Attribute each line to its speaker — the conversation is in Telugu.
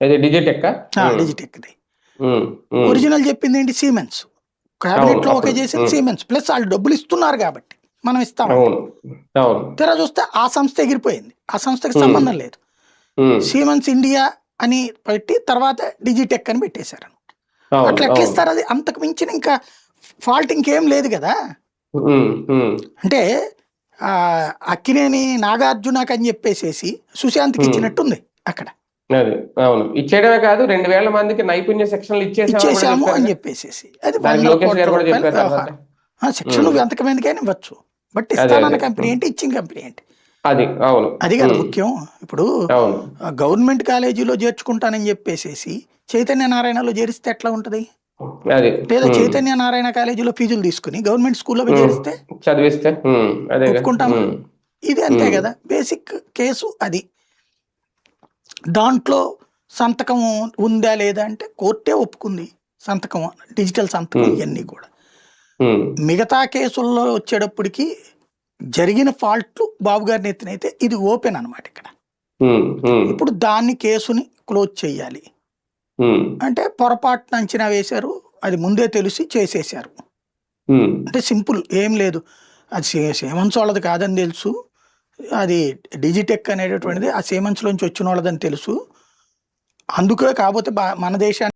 Speaker 1: డిజిటెక్
Speaker 2: డిజిటెక్ది ఒరిజినల్ చెప్పింది ఏంటి? సీమెన్స్
Speaker 1: క్యాబినెట్లో
Speaker 2: ఓకే చేసింది
Speaker 1: ఉమ్.
Speaker 2: సీమెన్స్ ప్లస్ వాళ్ళు డబ్బులు ఇస్తున్నారు కాబట్టి మనం ఇస్తాం. తెర చూస్తే ఆ సంస్థ ఎగిరిపోయింది. ఆ సంస్థకి. సంబంధం లేదు.
Speaker 1: ఉమ్,
Speaker 2: సీమెన్స్ ఇండియా అని పెట్టి తర్వాత డిజిటెక్ అని పెట్టేశారు. అట్లా ఎట్లా. ఇస్తారు. అది అంతకు మించిన ఇంకా ఫాల్ట్ ఇంకేం లేదు కదా? అంటే అక్కినేని నాగార్జునకు అని చెప్పేసేసి సుశాంత్కి. ఇచ్చినట్టుంది అక్కడ.
Speaker 1: అది అవును. ఇచ్చేయడమే కాదు రెండు వేల మందికి నైపుణ్య శిక్షణలు
Speaker 2: ఇచ్చేసాము అని
Speaker 1: కదా.
Speaker 2: చెప్పేసేసి. అది శిక్షణ నువ్వు ఎంతకమందికైనా ఇవ్వచ్చు. బట్ ఇస్తానన్న. కంపెనీ ఏంటి ఇచ్చిన కంపెనీ ఏంటి
Speaker 1: అది అవును.
Speaker 2: అది కదా ముఖ్యం. ఇప్పుడు గవర్నమెంట్ కాలేజీలో చేర్చుకుంటానని చెప్పేసేసి చైతన్య నారాయణలో చేరిస్తే ఎట్లా ఉంటది?
Speaker 1: అది
Speaker 2: లేదా చైతన్య నారాయణ కాలేజీలో ఫీజులు తీసుకుని గవర్నమెంట్ స్కూల్లో. చేరిస్తే
Speaker 1: చదివిస్తే
Speaker 2: ఒప్పుకుంటామా? ఇది అంతే. కదా. బేసిక్ కేసు అది. దాంట్లో సంతకం ఉందా లేదా అంటే కోర్టే ఒప్పుకుంది సంతకం డిజిటల్ సంతకం
Speaker 1: Hmm.
Speaker 2: ఇవన్నీ కూడా. మిగతా కేసుల్లో వచ్చేటప్పటికి జరిగిన ఫాల్ట్ బాబు గారిని ఎత్తినైతే ఇది ఓపెన్ అన్నమాట ఇక్కడ. ఇప్పుడు దాన్ని కేసుని క్లోజ్ చేయాలి. అంటే పొరపాటున అంచనా వేశారు అది ముందే తెలిసి చేసేశారు. అంటే సింపుల్ ఏం లేదు. అది సే సేమన్స్ వాళ్ళది కాదని తెలుసు. అది డిజిటెక్ అనేటటువంటిది ఆ సేమన్స్ వచ్చిన వాళ్ళదని తెలుసు. అందుకే కాకపోతే మన దేశాన్ని